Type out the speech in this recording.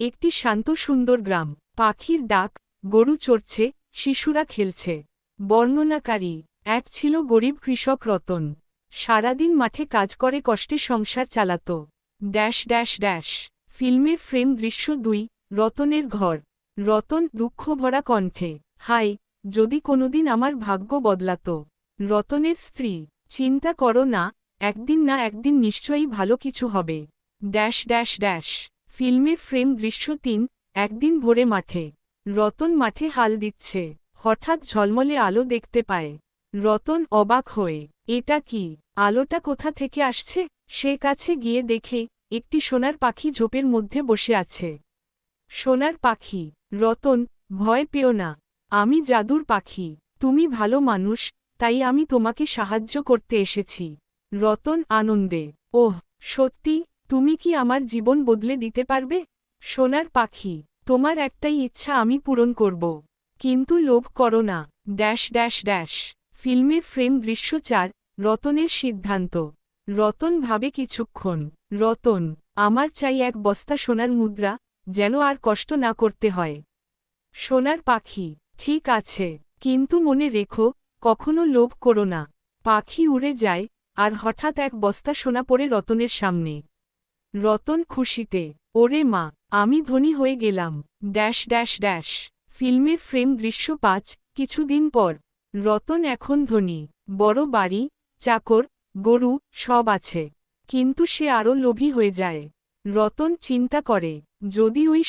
একটি শান্ত সুন্দর গ্রাম। পাখির ডাক, গরু চড়ছে, শিশুরা খেলছে। বর্ণনাকারী, এক ছিল গরিব কৃষক রতন। সারাদিন মাঠে কাজ করে, কষ্টে সংসার চালাত। Dash dash dash. ফিল্মের ফ্রেম দৃশ্য দুই, রতনের ঘর। রতন দুঃখভরা কণ্ঠে, হাই, যদি কোনোদিন আমার ভাগ্য বদলাত। রতনের স্ত্রী, চিন্তা করো না, একদিন না একদিন নিশ্চয়ই ভালো কিছু হবে। Dash dash dash. ফিল্মের ফ্রেম দৃশ্য তিন, একদিন ভোরে মাঠে। রতন মাঠে হাল দিচ্ছে। হঠাৎ ঝলমলে আলো দেখতে পায়। রতন অবাক হয়ে, এটা কি? আলোটা কোথা থেকে আসছে? সে কাছে গিয়ে দেখে, একটি সোনার পাখি ঝোপের মধ্যে বসে আছে। সোনার পাখি? রতন, ভয় পেও না। আমি জাদুর পাখি। তুমি ভালো মানুষ, তাই আমি তোমাকে সাহায্য করতে এসেছি। রতন আনন্দে, ওহ, সত্যি? তুমি কি আমার জীবন বদলে দিতে পারবে? সোনার পাখি, তোমার একটাই ইচ্ছা আমি পূরণ করব। কিন্তু লোভ করো না। Dash dash dash. ফিল্মের ফ্রেম দৃশ্য চার, রতনের সিদ্ধান্ত। রতন ভাবে কিছুক্ষণ, রতন, আমার চাই এক বস্তা সোনার মুদ্রা, যেন আর কষ্ট না করতে হয়। সোনার পাখি, ঠিক আছে, কিন্তু মনে রেখো, কখনো লোভ করো না। পাখি উড়ে যায়, আর হঠাৎ এক বস্তা সোনা পড়ে রতনের সামনে। রতন খুশিতে, ওরে মা, আমি ধনী হয়ে গেলাম। ড্যাশ ড্যাশ ড্যাশ, ফিল্মের ফ্রেম দৃশ্য পাঁচ, কিছুদিন পর, রতন এখন ধনী, বড় বাড়ি, চাকর, গরু, সব আছে। কিন্তু সে আরও লোভী হয়ে যায়। রতন চিন্তা করে, যদি ওই